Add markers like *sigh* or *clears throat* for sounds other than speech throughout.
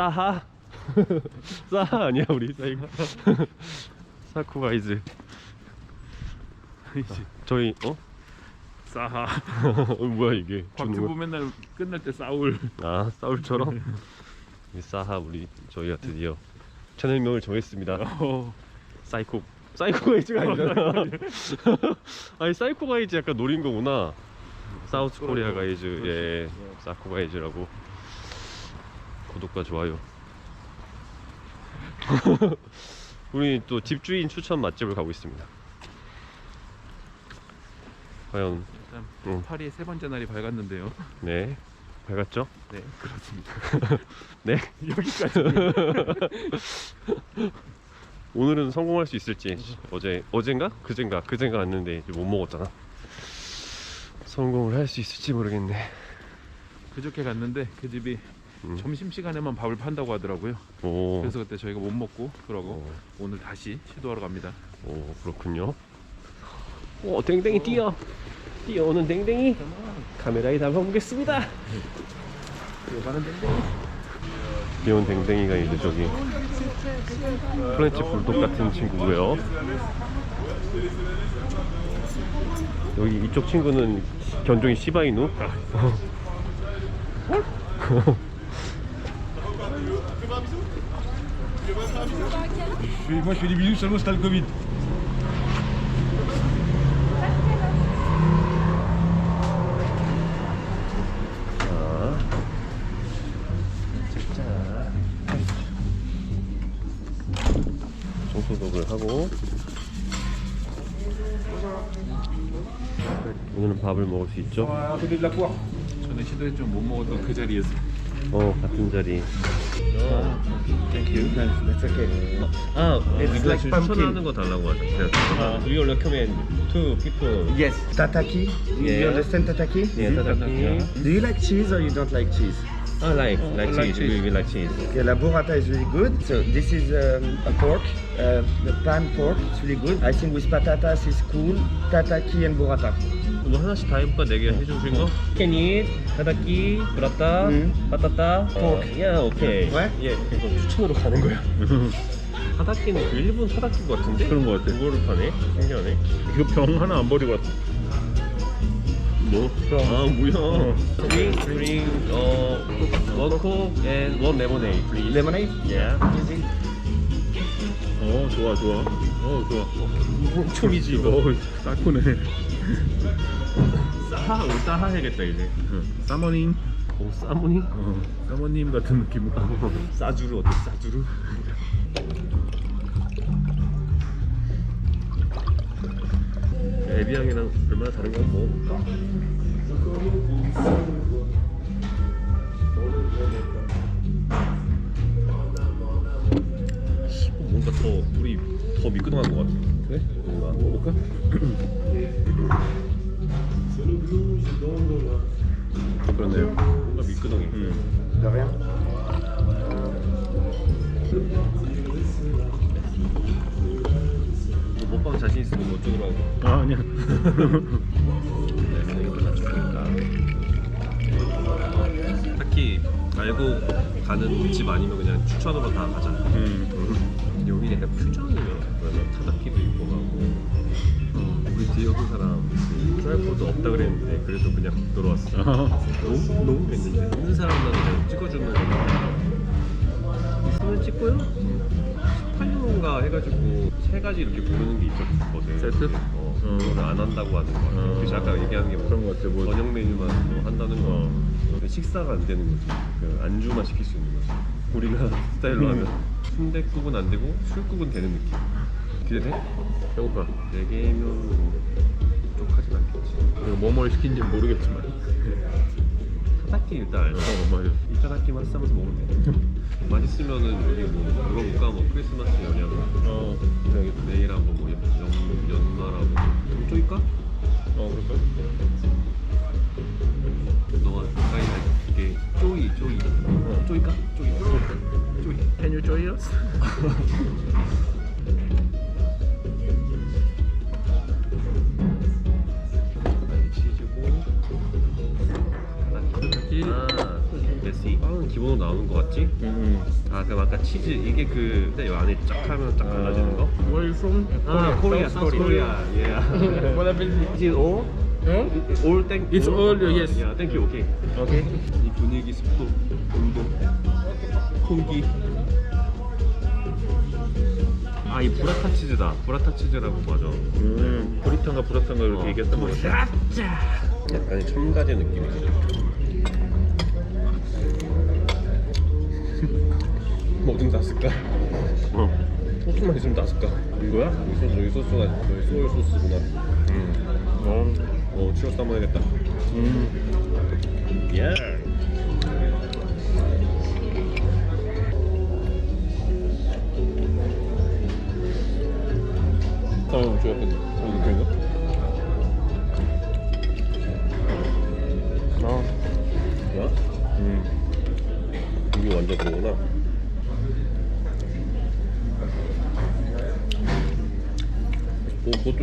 사하. *laughs* 사하 아니야 우리 사이가? *laughs* 사쿠가이즈. 저희 어? 싸하. *laughs* 뭐야 이게? 주는 곽튜브 거? 맨날 끝날 때 싸울. 아 싸울처럼? 이 사하 우리 저희가 드디어 채널명을 정했습니다. 어. 사이코 사이코가이즈가 아니잖아. 아니. 사이코가이즈 약간 노린 거구나. 사우스 코리아 가이즈 예 사이코가이즈라고 구독과 좋아요 *laughs* 우리 또 집주인 추천 맛집을 가고 있습니다 과연 일단 응. 파리의 세 번째 날이 밝았는데요. *laughs* 네 밝았죠? 네, 그렇습니다. *laughs* 네 여기까지. 오늘은 성공할 수 있을지 어제 어젠가 그젠가 그젠가 왔는데 이제 못 먹었잖아 성공을 할 수 있을지 모르겠네 그저께 갔는데 그 집이 음. 점심 시간에만 밥을 판다고 하더라고요. 오, 그래서 그때 저희가 못 먹고 그러고 오, 오늘 다시 시도하러 갑니다. 오 그렇군요. 오 댕댕이 뛰어. 뛰어오는 댕댕이. 카메라에 담아보겠습니다. 요가는 땡땡이. 귀여운 댕댕이가 이제 저기 프렌치 불독 같은 친구고요. 여기 이쪽 친구는 견종이 시바이누 *laughs* *laughs* moi je fais des bisous seulement si t'as le Covid. 청소독을 하고 오늘은 밥을 먹을 수 있죠? 저는 시도했지만 못 먹었던 그 자리에서. 어 같은 자리 Thank you. That's okay. 아 It's like 추천하는 pumpkin. 거 달라고 하셨어요 아, Do you recommend to people? Yes. Tataki. Yeah. You understand tataki? Yeah, tataki. Do you like cheese or you don't like cheese? I like, like like cheese, cheese. we, we like cheese Okay, la burrata is really good. So this is um, a pork, uh, the pan pork. It's really good. I think with patatas is cool. Tataki and burrata. 뭐 하나씩 다 해볼까? 네개 해주신 거? 캐니, 타다키, 브라타, 음. 파타타 포크. 야 오케이 왜? 예 그래서 추천으로 가는 거야 타다키는 그 일본 타다키 같은데? 그런 거 같아. 그거를 파네? 신기하네 이거 병 하나 안 버리고 왔어. 뭐? 아 뭐야 Drink, drink, 어, one coke and one lemonade please Lemonade? Yeah Easy. 어, 좋아, 좋아. 어, 좋아. 춤이지 이거 어, 싸구네. 싸하, 우리 싸하 해야겠다 이제 사모님. 오 싸무니? 어, 사모님 같은 느낌으로. 싸주르 어때 싸주르? 에비앙이랑 얼마나 다른 거 먹어볼까? 뭔가 더 우리 더 미끄덩한 것 같아. 그래? 뭔가 먹어볼까? *clears throat* 그렇네요. 뭔가 미끄덩이. De 먹방 자신 있으면 뭐 어쩌더라 하고. 아, 아니야. 네, 이것도 다 좋으니까. 딱히 알고 가는 집 아니면 그냥 추천으로 다 가자. 음. 여기 약간 퓨전이면 그러면 타다키도 있고 하고 어, 우리 뒤에 어떤 사람 쌀포도 없다 그랬는데 그래도 그냥 들어왔어. 아, 너무 너무 했는데 있는 사람만 그냥 찍어주는 거. 있으면 찍고요. 18유로인가 해가지고 세 가지 이렇게 고르는 게 있었거든. 세트? 어, 어. 그거를 안 한다고 하는 거야. 어. 그래서 아까 얘기하는 게 뭐, 그런 거 같아. 뭐. 저녁 메뉴만 뭐 한다는 거. 어. 그 식사가 안 되는 거지. 그 안주만 시킬 수 있는 거지. 우리가 *laughs* 스타일로 음. 하면 순대국은 안 되고 술국은 되는 느낌. 기대돼? 배고파. 네 개면 뭐 부족하진 않겠지. 이거 뭐뭘 시킨지 모르겠지만. *laughs* 타다키 일단. 어, 맞아. 이 타다키만 싸면서 먹으면 돼. *laughs* 맛있으면은 여기 뭐 물어볼까? 뭐 크리스마스 연휴. 어, 여기 내일하고 뭐 연, 연말하고 좀 쪼일까? 어, 그럴까? 너가 가까이 할게 쪼이 쪼이 어, 쪼일까? 쪼이 *laughs* 쪼이 Can you join us? *laughs* 기본 뭐 나오는 거 같지? 음. 아, 그 아까 치즈 이게 그이 안에 쫙 하면 쫙 갈라지는 거? Where are you from? 아, 코리아, South 사우스 코리아. 예. What happened? Is it all? Huh? All thank It's all, yes. 야, thank you. 오케이. 오케이. 이 분위기, 습도, 온도, 공기. 아, 이 브라타 치즈다. 브라타 치즈라고 맞아. 음. 브리탄가 브라탄가 이렇게 어. 얘기했던 거 같아. 약간 첨가제 느낌이지. 뭐든 다 쓸까? 어. 소스만 있으면 다 쓸까? 이거야? 여기 소스, 여기 소스가 여기 소울 소스구나. 음. 어. 어, 치러스 한번 해야겠다. 음. 예. 다음에 좋아했겠네. 어, 그런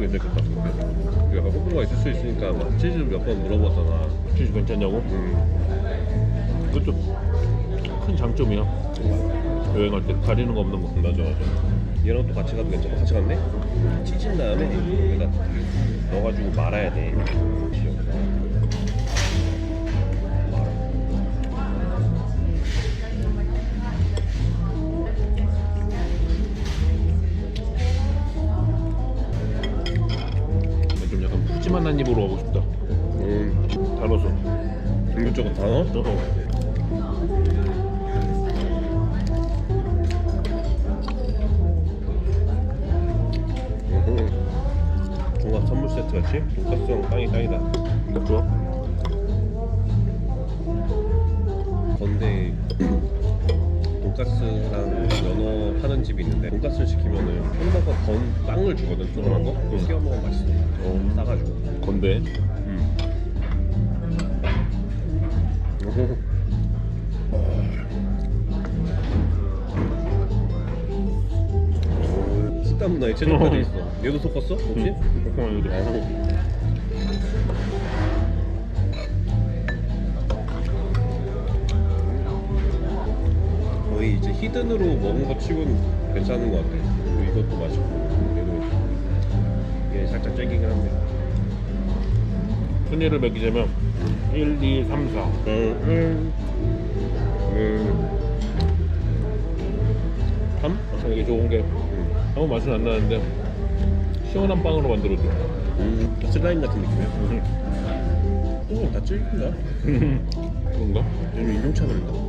오, 그것도 괜찮겠다. 근데. 약간 호불호가 있을 수 있으니까 막 치즈 몇 번 물어봤잖아. 치즈 괜찮냐고? 음. 그것도 큰 장점이야. 여행할 때 가리는 거 없는 거. 맞아, 맞아. 얘랑 또 같이 가도 괜찮아. 같이 갔네? 치즈인 다음에 여기다 넣어가지고 말아야 돼. 입으로 가고 싶다. 음. 단어서. 이것저것 다? 어. 음. 종합 선물 세트 같이 돈가스랑 빵이 딱이다. 딱 좋아? 건데 돈가스랑 있는데 돈가스를 시키면은 햄버거 건 빵을 주거든 조그만 거. 그거 끼워 먹으면 맛있어. 어. 싸가지고. 건데. 음. 식단 문화에 최적화돼 있어. 얘도 섞었어? 혹시? 조금만 이거 좀. 히든으로 먹은 거 치고는 괜찮은 것 같아. 그리고 이것도 맛있고 얘도 이게 살짝 쫄기긴 한데. 순위를 매기자면 1, 2, 3, 4. 음, 음, 음. 3? 참 이게 좋은 게 음. 아무 맛은 안 나는데 시원한 빵으로 만들어줘. 음. 슬라임 같은 느낌이야. 오, 다 찔긴다. *laughs* 그런가? 요즘 인종차 그런가?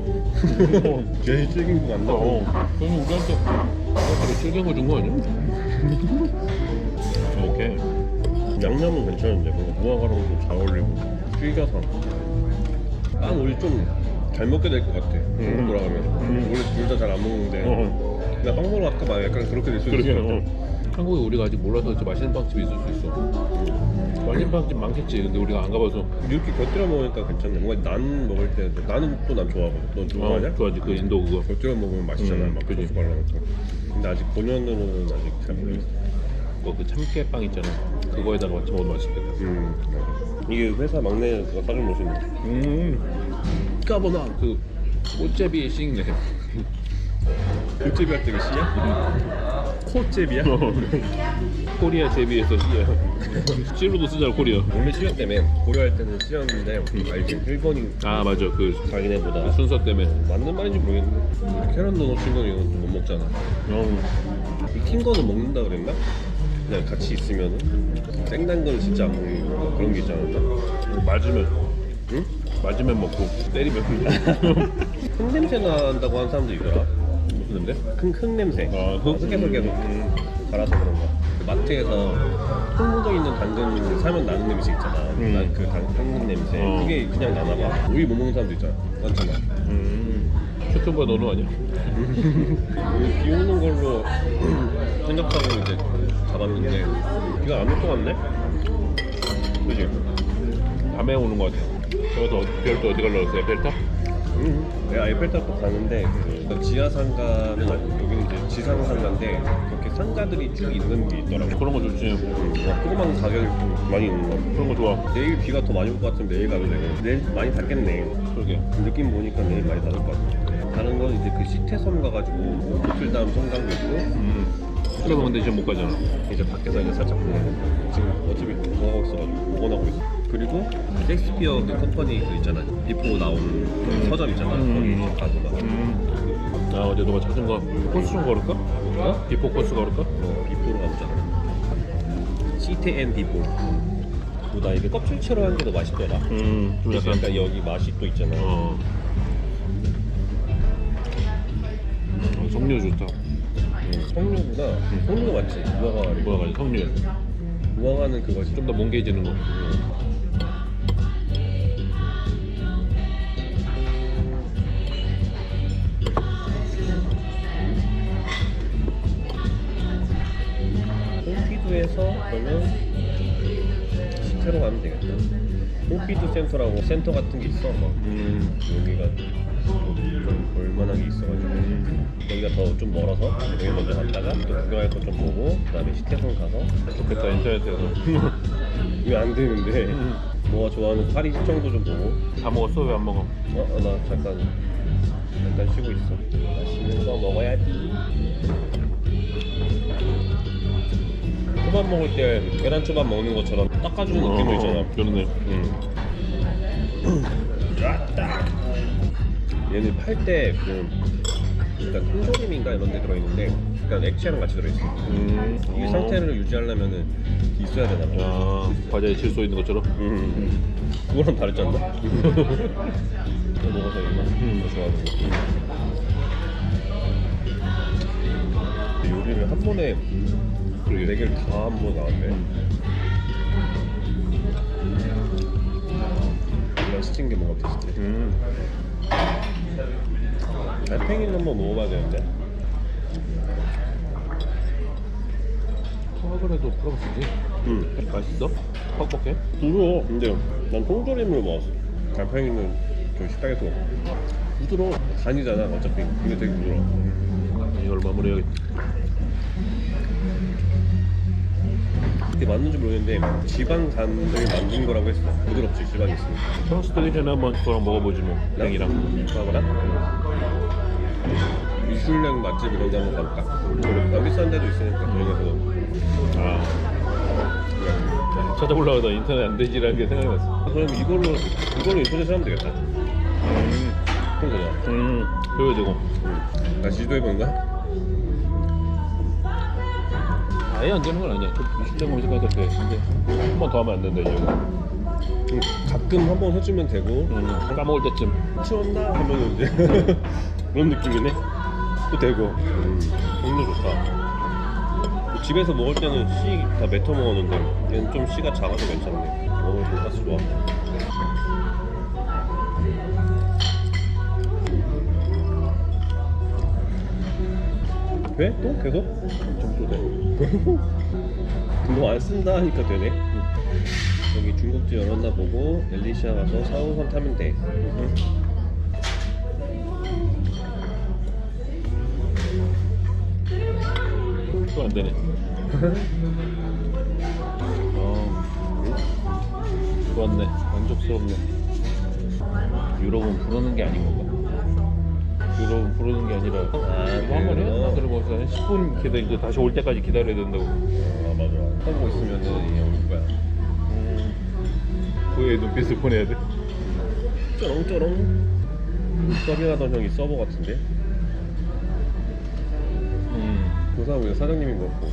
제일 찔긴 거안 나고. 어. 그럼 우리한테 우리한테 질긴 거준거 아니야? *laughs* 오케이. 양념은 괜찮은데 뭔가 무화과랑도 잘 어울리고 튀겨서 빵 우리 좀 잘 먹게 될 것 같아 한국 돌아가면 음. 원래 둘 다 잘 안 먹는데 어. 나빵 먹으러 갈까 봐 약간 그렇게 될 수도 그러게. 있을 것 어. 같아 한국에 우리가 아직 몰라서 진짜 맛있는 빵집이 있을 수 있어. 맛있는 빵집 많겠지. 근데 우리가 안 가봐서. 이렇게 곁들여 먹으니까 괜찮네 뭔가 난 먹을 때 나는 또 난 좋아하거든 넌 좋아하냐? 어, 좋아하지. 그 인도 그거. 곁들여 먹으면 맛있잖아 음, 막 그지. 소스 발라놓고 근데 아직 본연으로는 아직 잘 모르겠어 뭐그 참깨빵 있잖아. 그거에다가 같이 먹으면 맛있겠다. 음 맞아 이게 회사 막내가 사준 옷인데 음. 까보나 그 꽃제비의 싱네. 그 *laughs* 콧제비 할때 씨야? 콧제비야? 코리아 제비에서 씨야. 씨로도 쓰잖아 코리아. 원래 시연 때문에 고려할 때는 시연인데 알지? 일본이 아 맞아 그 자기네보다 순서 때문에. 맞는 말인지 모르겠는데 캐럿 넣어 친 거는 이건 좀못 먹잖아 어. 익힌 거는 먹는다 그랬나? 그냥 같이 있으면은 생단 거는 진짜 안 먹는 거 그런 게 있잖아 맞으면 응? 맞으면 먹고 때리면 *laughs* 흙 냄새 난다고 하는 사람도 있더라 냄새? 큰, 흙 냄새 아, 흙? 음, 갈아서 그런가 그 마트에서 흙 묻어 있는 당근 사면 나는 냄새 있잖아 음. 난그 당근 냄새 어. 그게 그냥 나나 봐 오이 못 먹는 사람도 있잖아 맞잖아 음. 큐큐버 너는 아니야? *laughs* 비 오는 걸로 *clears throat* 생각하고 이제 잡았는데 비가 안 올 것 같네? 그지? 밤에 오는 거 같아. 저기서 별도 어디 가려고 했어요? 벨타? 응. 내가 에펠탑도 가는데 그 지하 상가는 아니고 여기는 이제 지상 상가인데 이렇게 상가들이 쭉 있는 게 있더라고 그런 거 좋지. 막 조그만 가격이 많이 있는 거 그런 거 좋아. 내일 비가 더 많이 올 것 같으면 내일 가도 되고 내일 많이 닿겠네 그러게. 느낌 보니까 내일 많이 닿을 것 같아 다른 건 이제 그 시태섬 가가지고 노틀담 성당도 있고 음. 그래서 근데 지금 못 가잖아. 이제 밖에서 이제 살짝 보고 지금 어차피 뭐 하고 있어가지고 복원하고 있어 그리고 셰익스피어 그 컴퍼니 그 있잖아 비포 나온 그 서점 있잖아 음. 거기 가보다 음. 아 어제 너가 찾은 거 코스 좀 걸을까? 어? 비포 코스 걸을까? 어, 비포로 가보자 시테 앤 비포 뭐나 이게 껍질채로 한 게 더 맛있더라 음. 좀 그래서 약간 약간 여기 맛이 또 있잖아 어. 어, 석류 좋다. 음, 석류구나 석류 맞지? 뭐라 가지? 석류. 무화과는 그거지 좀더 뭉개지는 거. 센터라고 센터 같은 게 있어. 막 음. 여기가 좀 볼만한 게 있어가지고 여기가 더 좀 멀어서 여기 먼저 갔다가 또 구경할 거 좀 보고 그다음에 시태성 가서 좋겠다 인터넷에서. 왜안 되는데 음. 뭐가 좋아하는 파리 시청도 좀 보고 다 먹었어? 왜 안 먹어? 어? 어, 나 잠깐 잠깐 쉬고 있어. 맛있는 거 먹어야지. 초밥 먹을 때 계란 초밥 먹는 것처럼 닦아주는 느낌도 있잖아. 그러네. 응. 얘는 팔때그 약간 통조림인가 이런 데 들어있는데 약간 액체랑 같이 들어있어. 음. 이 상태를 유지하려면은 있어야 되나 봐. 야 과자에 질소 있는 것처럼. 음. 그거랑 다르지 않나? *laughs* 또 먹어서 이거 음. 더 좋아하는 거. 요리를 한 번에 그러게. 네 개를 다 한 번 나왔네. 게 뭔가 비슷해. 음. 달팽이는 한번 먹어봐야 되는데. 사과그래도 프랑스지. 응. 맛있어? 퍽퍽해? 부러워. 근데 난 통조림으로 먹었어. 달팽이는 좀 식당에서 먹어. 부드러워. 간이잖아 어차피. 근데 되게 부드러워. 이걸 마무리해야겠다. 그게 맞는지 모르겠는데 지방 간을 만든 거라고 했어. 부드럽지 지방이 있으니까. 프랑스 전에 한번 그거랑 먹어보지 뭐. 땡이랑. 사과랑 미슐랭 맛집 이런 데 한번 가볼까? 여기 싼 데도 있으니까 그중에서 아. 찾아보려다 인터넷 안 되지라는 게 생각이 났어. 그럼 이걸로 이걸로 인터넷에 하면 되겠다. 음. 그럼 되냐? 음. 그래도 되고. 시도해보는 거야? 아예 안 되는 건 아니야. 그 미슐랭 검색할 때 돼. 근데 한 번 더 하면 안 된다 이제. 응. 가끔 한번 해주면 되고 음. 까먹을 때쯤. 치웠나 하면 이제 그런 느낌이네. 또 되고. 음. 정말 좋다. 집에서 먹을 때는 씨 다 맺어 먹었는데 얘는 좀 씨가 작아서 괜찮네. 어, 돈가스 좋아. 돼? 또 계속? 좀또 돼. *laughs* 너안 쓴다 하니까 되네. 여기 중국집 열었나 보고 엘리시아 가서 4호선 타면 돼. 또 안 되네. 어. 좋았네. 만족스럽네. 유럽은 부르는 게 아닌 건가? 유럽은 부르는 게 아니라 아, 이거 한 번에 그래요? 나 그리고 한 10분 기다리고 다시 올 때까지 기다려야 된다고. 아 맞아. 하고 있으면은 이게 올 거야. 그의 눈빛을 보내야 돼. 쩌렁쩌렁. 서빙하던 형이 서버 같은데? 음. 그 사람 왜 사장님인 것 같고.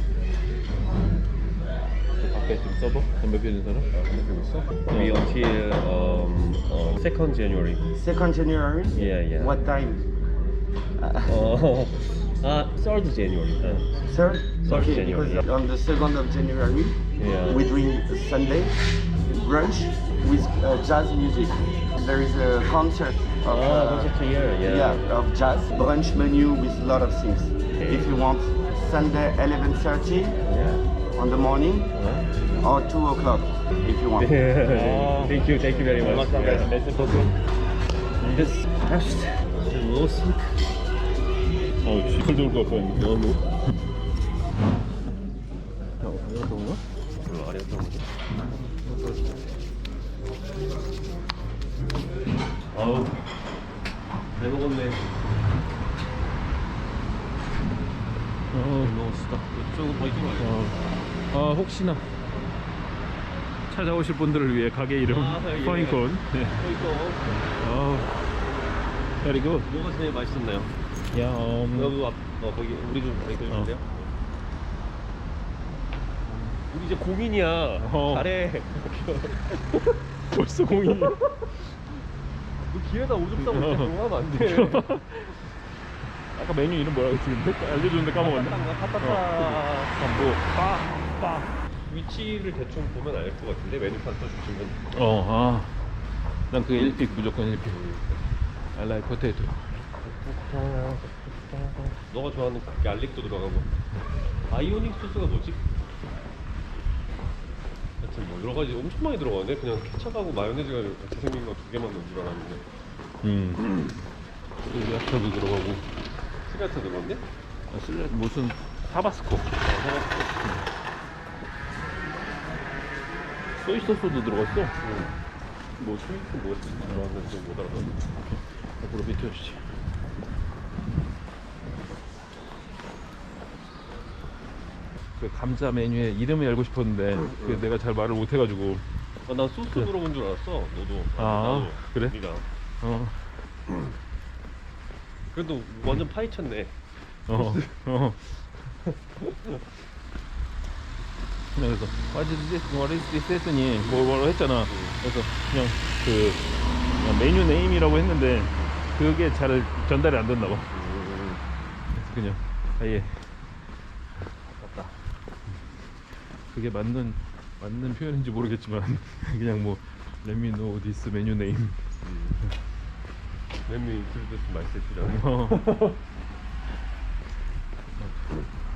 그 밖에 지금 서버 담배 피우는 사람? 아, 근데 있어? We until um, uh, 2nd January. 2nd January? Yeah, yeah. What time? oh, uh, uh third January. Uh, Sir? Third okay, January. Because yeah. on the second of January, yeah. we doing Sunday brunch with uh, jazz music. There is a concert of, oh, concert here, yeah. yeah. of jazz brunch menu with a lot of things. Okay. If you want Sunday 11:30 yeah. on the morning yeah. or two o'clock if you want. oh. *laughs* Thank you, thank you very much. Merci beaucoup. Yes. Echt, loszuk. 아, 지금 들고 갈 뻔했는데. 야, 너. 야, 어디가 더운 거야? 이거 아래가 더운 거지? 아우, 잘 먹었네. 아우, 너무 쓰다. 이쪽은 거의 아, 어. 아, 혹시나. 찾아오실 분들을 위해 가게 이름 아, 예. 예. 퍼인콘 네. 퍼인콘 아, 그리고 뭐가 제일 맛있었나요? 야, 음, 여기 앞, 어, 거기 우리 좀 거기 들려주세요. 우리 이제 공인이야. 어. 잘해. *laughs* 벌써 공이. 너 기회다 오줌 싸고 이렇게 공하면 안 돼. *laughs* 아까 메뉴 이름 뭐라고 했는데 알려줬는데 까먹었네. 파타타. 아, 뭐, 빠, 빠. 위치를 대충 보면 알 것 같은데 메뉴판 써주시면. 어, 아. 난 그게 1픽 무조건 1픽. I like potato. 너가 좋아하는 갈릭도 들어가고. 아이오닉 소스가 뭐지? 하여튼 뭐 여러 가지 엄청 많이 들어가네. 그냥 케첩하고 마요네즈가 같이 생긴 거 두 개만 넣은 줄 알았는데. 음. 야채도 들어가고. 스가트 들어갔네? 아, 슬레 무슨 타바스코. 소이 소스도 들어갔어. 뭐 스위트 뭐였지? 들어갔는데 못 알아봤네. 앞으로 비켜주지. 그 감자 메뉴에 이름을 알고 싶었는데 그 내가 잘 말을 못해가지고 아, 난 소스 들어간 줄 알았어. 너도. 아, 나도. 그래? 네가. 어, 그래도 완전 파헤쳤네. 어, 어. 그래서 what is this, what is this 했더니 뭐 뭐라고 했잖아. 그래서 그냥 그 그냥 메뉴 네임이라고 했는데 그게 잘 전달이 안 됐나 봐. 그래서 그냥 아예 맞다. 그게 맞는 맞는 표현인지 모르겠지만 *laughs* 그냥 뭐 let me know this menu name. 메뉴 인트로듀스 마이셋이라고. 어.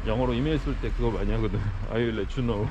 영어로 이메일 쓸 때 그거 많이 하거든. I will let you know.